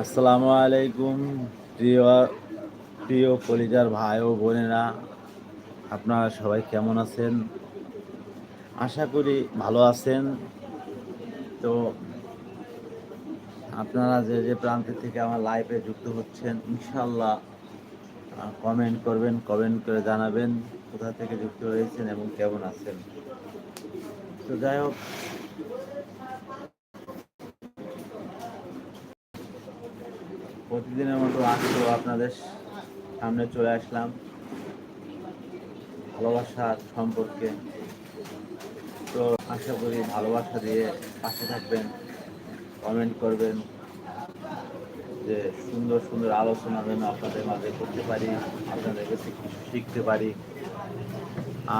আসসালামু আলাইকুম, প্রিয় প্রিয় কলিজার ভাই ও বোনেরা। আপনারা সবাই কেমন আছেন? আশা করি ভালো আছেন। তো আপনারা যে যে প্রান্ত থেকে আমার লাইফে যুক্ত হচ্ছেন ইনশাল্লাহ কমেন্ট করবেন কমেন্ট করে জানাবেন কোথা থেকে যুক্ত হয়েছেন এবং কেমন আছেন। তো যাই হোক। প্রতিদিনের মতো আজকেও আপনাদের সামনে চলে আসলাম। ভালোবাসার সম্পর্কে। তো আশা করি ভালোবাসা দিয়ে পাশে থাকবেন কমেন্ট করবেন। যে সুন্দর সুন্দর আলোচনা যেন আপনাদের মাঝে করতে পারি, আপনাদের কাছে কিছু শিখতে পারি।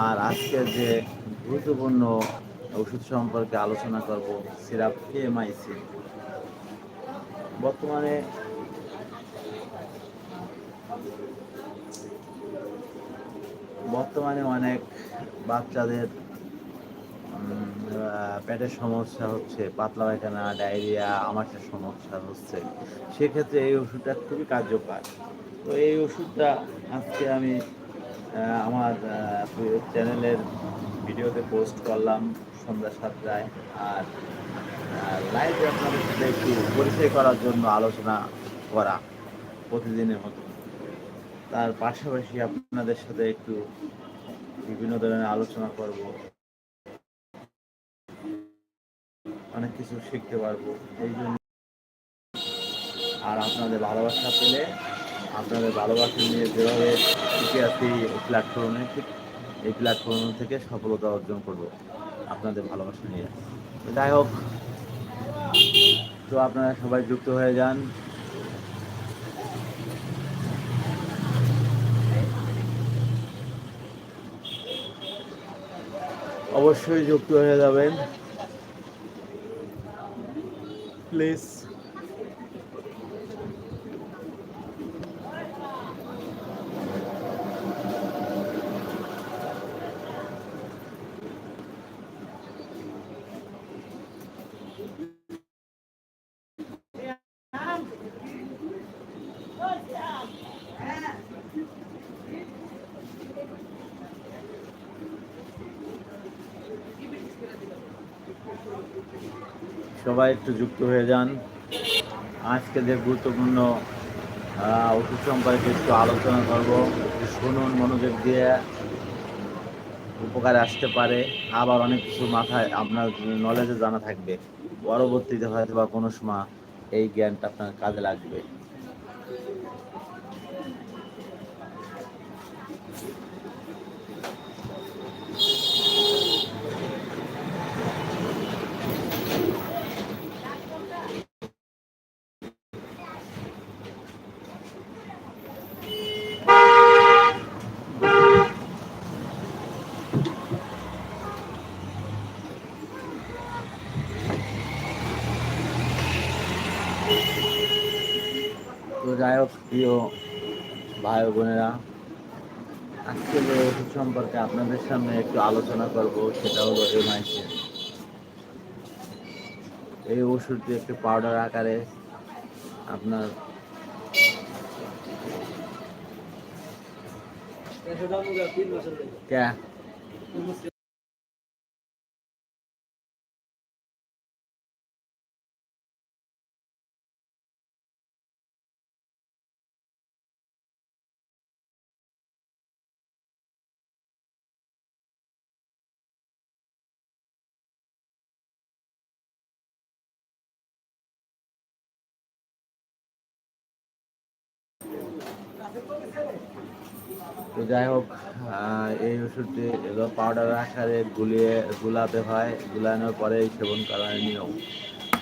আর আজকে যে গুরুত্বপূর্ণ ওষুধ সম্পর্কে আলোচনা করব, সিরাপ কেএমআইসি বর্তমানে বর্তমানে অনেক বাচ্চাদের পেটের সমস্যা হচ্ছে, পাতলা পায়খানা, ডায়রিয়া আমাশার সমস্যা হচ্ছে। সেক্ষেত্রে এই ওষুধটা খুবই কার্যকর। তো এই ওষুধটা আজকে আমি আমার চ্যানেলের ভিডিওতে পোস্ট করলাম সন্ধ্যা সাতটায়। আর লাইভে আপনাদের সাথে একটু পরিচয় করার জন্য আলোচনা করা প্রতিদিনের মতো। তার পাশাপাশি আপনাদের সাথে একটু বিভিন্ন ধরনের আলোচনা করব। অনেক কিছু শিখতে পারব, এই জন্য। আর আপনাদের ভালোবাসা পেলে, আপনাদের ভালোবাসা নিয়ে যেভাবে টিকে আছি এই প্ল্যাটফর্মে ঠিক এই প্ল্যাটফর্ম থেকে সফলতা অর্জন করব, আপনাদের ভালোবাসা নিয়ে। যাই হোক, তো আপনারা সবাই যুক্ত হয়ে যান। অবশ্যই যুক্ত হয়ে যাবেন। প্লিজ সবাই একটু যুক্ত হয়ে যান। আজকে যে গুরুত্বপূর্ণ ওষুধ সম্পর্কে একটু আলোচনা করব। শুনুন, মনোযোগ দিয়ে। উপকারে আসতে পারে। আবার অনেক কিছু মাথায় আপনার নলেজে জানা থাকবে। পরবর্তীতে হয়তো বা কোনো সময় এই জ্ঞানটা আপনার কাজে লাগবে তো যাই হোক প্রিয় ভাই বোনেরা আজকে যে ওষুধ সম্পর্কে আপনাদের সামনে একটু আলোচনা করব সেটা হলো এমআইসি এই ওষুধটি একটি পাউডার আকারে আপনার ক্যা? তো যাই হোক এই ওষুধটি এলো পাউডার আকারে গুলিয়ে গুলাতে হয়, গুলানোর পরে সেবন করার নিয়ম।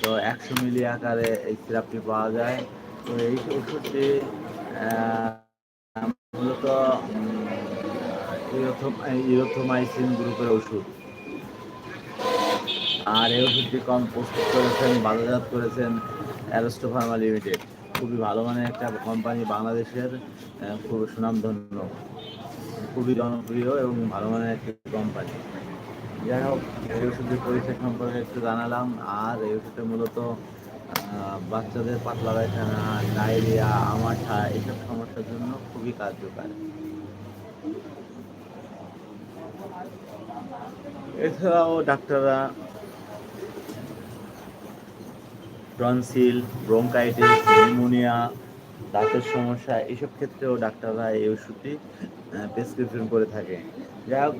তো একশো মিলি আকারে এই সিরাপটি পাওয়া যায়। তো এই ওষুধটি মূলত ইরোথোমাইসিন গ্রুপের ওষুধ। আর এই ওষুধটি কম প্রস্তুত করেছেন, বাজারজাত করেছেন অ্যারোস্টো ফার্মা লিমিটেড। খুবই ভালো মানের একটা কোম্পানি বাংলাদেশের খুব সুনামধন্য। খুবই জনপ্রিয় এবং ভালো মানের একটি কোম্পানি যাই হোক, এই ওষুধের পরিচয় সম্পর্কে একটু জানালাম। আর এই ওষুধটা মূলত বাচ্চাদের পাতলা পায়খানা, ডায়রিয়া আমাঠা এইসব সমস্যার জন্য খুবই কার্যকর। এছাড়াও ডাক্তাররা টনসিল ব্রঙ্কাইটিস, নিউমোনিয়া, দাঁতের সমস্যা এইসব ক্ষেত্রেও ডাক্তাররা এই ওষুধটি প্রেসক্রিপশন করে থাকে। যাই হোক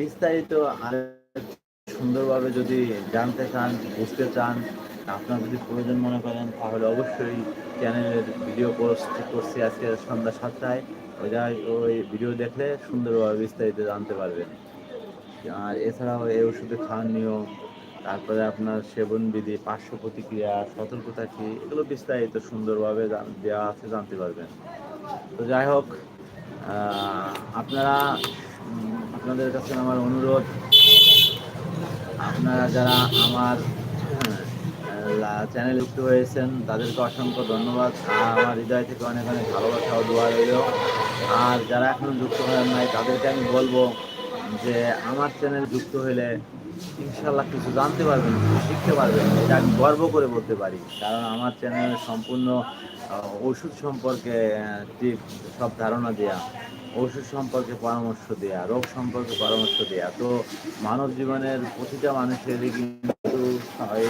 বিস্তারিত সুন্দরভাবে যদি জানতে চান, বুঝতে চান, আপনার যদি প্রয়োজন মনে করেন, তাহলে অবশ্যই চ্যানেলের ভিডিও পোস্ট করছি আজকে সন্ধ্যা সাতটায়। ওই ওই ভিডিও দেখলে সুন্দরভাবে বিস্তারিত জানতে পারবেন। আর এছাড়াও এই ওষুধের খাওয়ার নিয়ম তারপরে আপনার সেবন বিধি পার্শ্ব প্রতিক্রিয়া, সতর্কতা কি? এগুলো বিস্তারিত সুন্দরভাবে দেওয়া আছে, জানতে পারবেন। তো যাই হোক আপনারা, আপনাদের কাছে আমার অনুরোধ, আপনারা যারা আমার চ্যানেল যুক্ত হয়েছেন, তাদেরকে অসংখ্য ধন্যবাদ। আমার হৃদয় থেকে অনেক অনেক ভালোবাসা ও দোয়া রইল। আর যারা এখনও যুক্ত হন নাই, তাদেরকে আমি বলব যে, আমার চ্যানেল যুক্ত হলে ইনশাল্লাহ কিছু জানতে পারবেন, কিছু শিখতে পারবেন, এটা আমি গর্ব করে বলতে পারি। কারণ আমার চ্যানেলে সম্পূর্ণ ওষুধ সম্পর্কে ঠিক সব ধারণা দেয়া, ওষুধ সম্পর্কে পরামর্শ দেয়া, রোগ সম্পর্কে পরামর্শ দেয়া, তো মানব জীবনের প্রতিটা মানুষেরই কিন্তু এই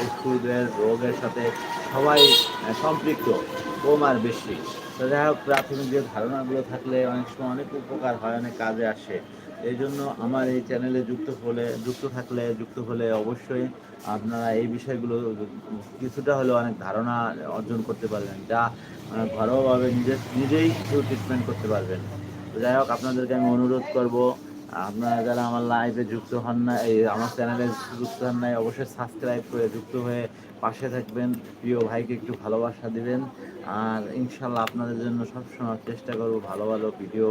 ওষুধের রোগের সাথে সবাই সম্পৃক্ত, কম আর বেশি। তো যাই হোক, প্রাথমিক যে ধারণাগুলো থাকলে অনেক সময় অনেক উপকার হয়, অনেক কাজে আসে। এই জন্য আমার এই চ্যানেলে যুক্ত হলে, যুক্ত থাকলে, যুক্ত হলে অবশ্যই আপনারা এই বিষয়গুলো কিছুটা হলেও অনেক ধারণা অর্জন করতে পারবেন, যা ঘরোয়াভাবে নিজে, নিজেই ট্রিটমেন্ট করতে পারবেন। যাই হোক, আপনাদেরকে আমি অনুরোধ করব, আপনারা যারা আমার লাইভে যুক্ত হন না, এই আমার চ্যানেলে যুক্ত হন নাই, অবশ্যই সাবস্ক্রাইব করে যুক্ত হয়ে পাশে থাকবেন। প্রিয় ভাইকে একটু ভালোবাসা দিবেন। আর ইনশাল্লাহ আপনাদের জন্য সবসময় চেষ্টা করব ভালো ভালো ভিডিও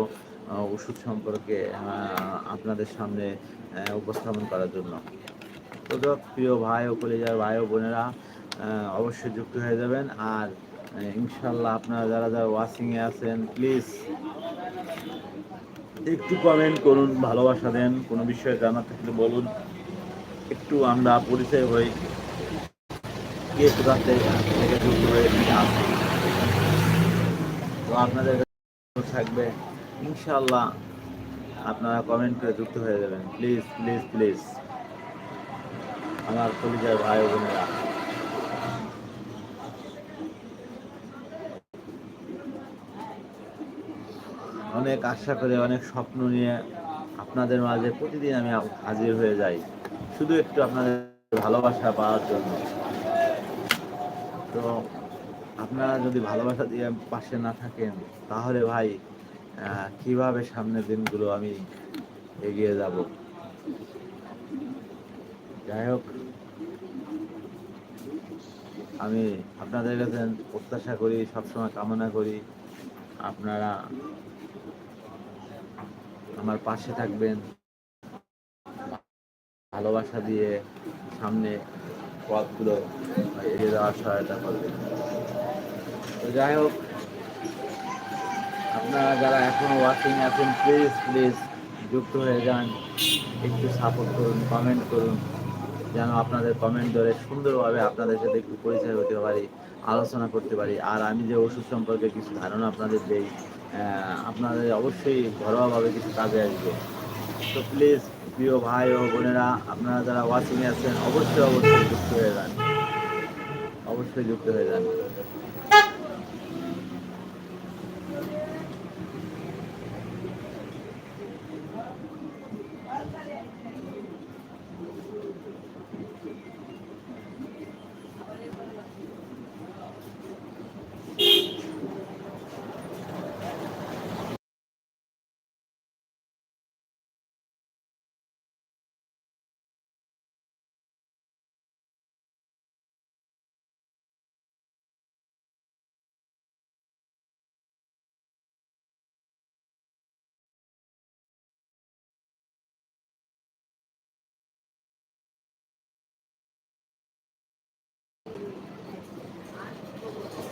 ওষুধ সম্পর্কে আপনাদের সামনে উপস্থাপন করার জন্য। তো প্রিয় ভাই ও কলিজার ভাই ও বোনেরা অবশ্যই যুক্ত হয়ে যাবেন। আর ইনশাল্লাহ আপনারা যারা যারা ওয়াচিংয়ে আছেন প্লিজ একটু কমেন্ট করুন, ভালোবাসা দেন, কোনো বিষয়ে জানার থাকলে বলুন। একটু আমরা পরিচয় হই। কে কোথা থেকে থেকে যুক্ত হয়ে তো আপনাদের থাকবে ইনশাল্লাহ আপনারা কমেন্ট করে যুক্ত হয়ে যাবেন। প্লিজ প্লিজ প্লিজ আমার পরিচয় ভাই বোনেরা। অনেক আশা করে, অনেক স্বপ্ন নিয়ে আপনাদের মাঝে প্রতিদিন আমি হাজির হয়ে যাই। শুধু একটু আপনাদের ভালোবাসা পাওয়ার জন্য। তো আপনারা যদি ভালোবাসা দিয়ে পাশে না থাকেন, তাহলে ভাই কীভাবে সামনের দিনগুলো আমি এগিয়ে যাব? যাই হোক, আমি আপনাদের কাছে প্রত্যাশা করি, সবসময় কামনা করি। আপনারা আমার পাশে থাকবেন। ভালোবাসা দিয়ে সামনে পথগুলো এগিয়ে যাওয়ার সহায়তা করবেন। তো যাই হোক আপনারা যারা এখনও ওয়াচিং আছেন প্লিজ প্লিজ যুক্ত হয়ে যান। একটু সাপোর্ট করুন কমেন্ট করুন, যেন আপনাদের কমেন্ট ধরে সুন্দরভাবে আপনাদের সাথে একটু পরিচয় হতে পারি, আলোচনা করতে পারি। আর আমি যে ওষুধ সম্পর্কে কিছু ধারণা আপনাদের দেই আপনাদের অবশ্যই ঘরোয়াভাবে কিছু কাজে আসবে। তো প্লিজ প্রিয় ভাই ও বোনেরা, আপনারা যারা ওয়াচিংয়ে আছেন, অবশ্যই অবশ্যই যুক্ত হয়ে যান। অবশ্যই যুক্ত হয়ে যান।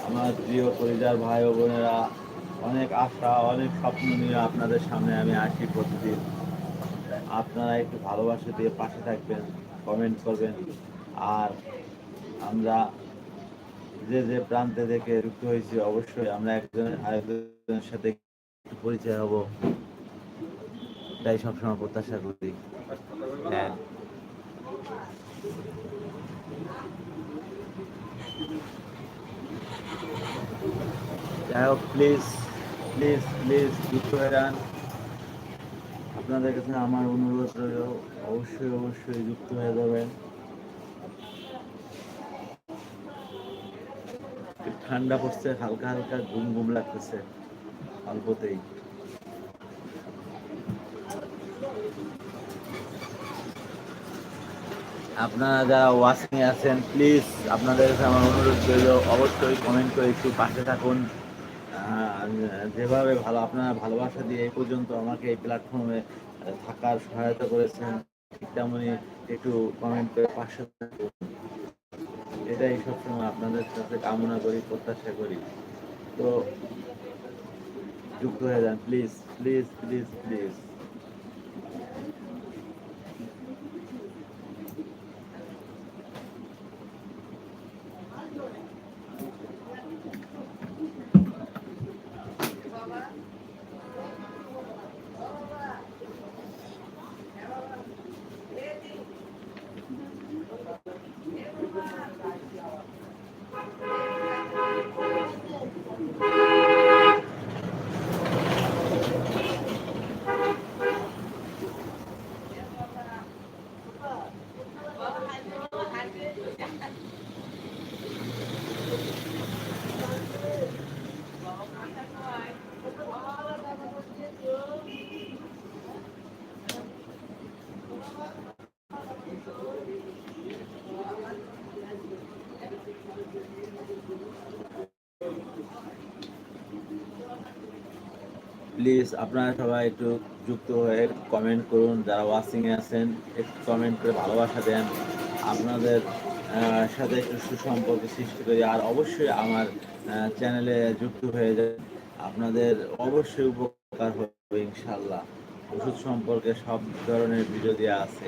আমার প্রিয় পরিবার ভাই ও বোনেরা, অনেক আশা, অনেক স্বপ্ন নিয়ে আপনাদের সামনে আমি আসি প্রতিদিন। আপনারা একটু ভালোবাসা দিয়ে পাশে থাকবেন কমেন্ট করবেন। আর আমরা যে যে প্রান্তে থেকে যুক্ত হয়েছি, অবশ্যই আমরা একজন আরেকজনের সাথে একটু পরিচয় হব। তাই সবসময় প্রত্যাশা করি। হ্যাঁ। যাই হোক প্লিজ প্লিজ প্লিজ যুক্ত হয়ে যান। আপনাদের কাছে আমার অনুরোধ রইল, অবশ্যই অবশ্যই যুক্ত হয়ে যাবেন। ঠান্ডা পড়ছে, হালকা হালকা ঘুম ঘুম লাগতেছে, অল্পতেই। আপনারা যারা ওয়াচিং আছেন প্লিজ আপনাদের আমার অনুরোধ রইল, অবশ্যই কমেন্ট করে একটু পাশে থাকুন। যেভাবে ভালো, আপনারা ভালোবাসা দিয়ে এই পর্যন্ত আমাকে এই প্ল্যাটফর্মে থাকার সহায়তা করেছেন, ঠিক তেমনই একটু কমেন্ট করে পাশে থাকুন। এটাই সবসময় আপনাদের সাথে কামনা করি, প্রত্যাশা করি। তো যুক্ত হয়ে যান প্লিজ প্লিজ প্লিজ প্লিজ বাবা প্লিজ আপনারা সবাই একটু যুক্ত হয়ে কমেন্ট করুন। যারা ওয়াচিংয়ে আছেন, একটু কমেন্ট করে ভালোবাসা দেন। আপনাদের সাথে একটু সুসম্পর্ক সৃষ্টি করি। আর অবশ্যই আমার চ্যানেলে যুক্ত হয়ে যায় আপনাদের অবশ্যই উপকার হবে ইনশাল্লাহ ওষুধ সম্পর্কে সব ধরনের ভিডিও দেওয়া আছে।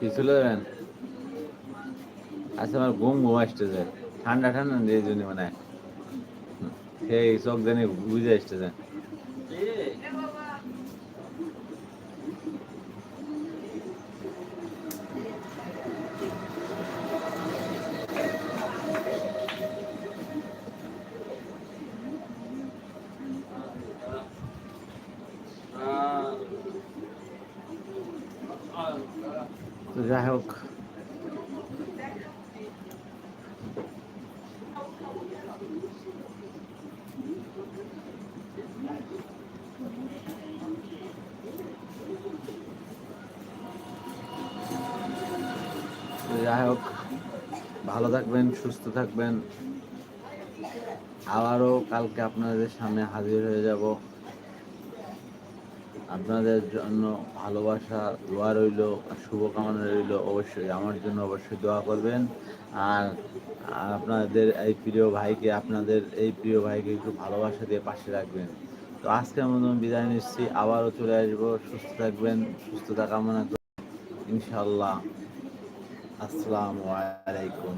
চলে যাবেন আচ্ছা আমার ঘুম ঘুম আসতেছে। ঠান্ডা ঠান্ডা দিয়ে জন্য মানে সেই চোখ জানি বুঝে আসতেছে। তো যাই হোক। যাই হোক, ভালো থাকবেন, সুস্থ থাকবেন। আবারও কালকে আপনাদের সামনে হাজির হয়ে যাব। আপনাদের জন্য ভালোবাসা, দোয়া রইল, আর শুভকামনা রইল অবশ্যই। আমার জন্য অবশ্যই দোয়া করবেন। আর আপনাদের এই প্রিয় ভাইকে, আপনাদের এই প্রিয় ভাইকে একটু ভালোবাসা দিয়ে পাশে রাখবেন। তো আজকের মতন বিদায় নিচ্ছি। আবারও চলে আসব। সুস্থ থাকবেন, সুস্থতা কামনা করি। ইনশাল্লাহ আসসালামু আলাইকুম।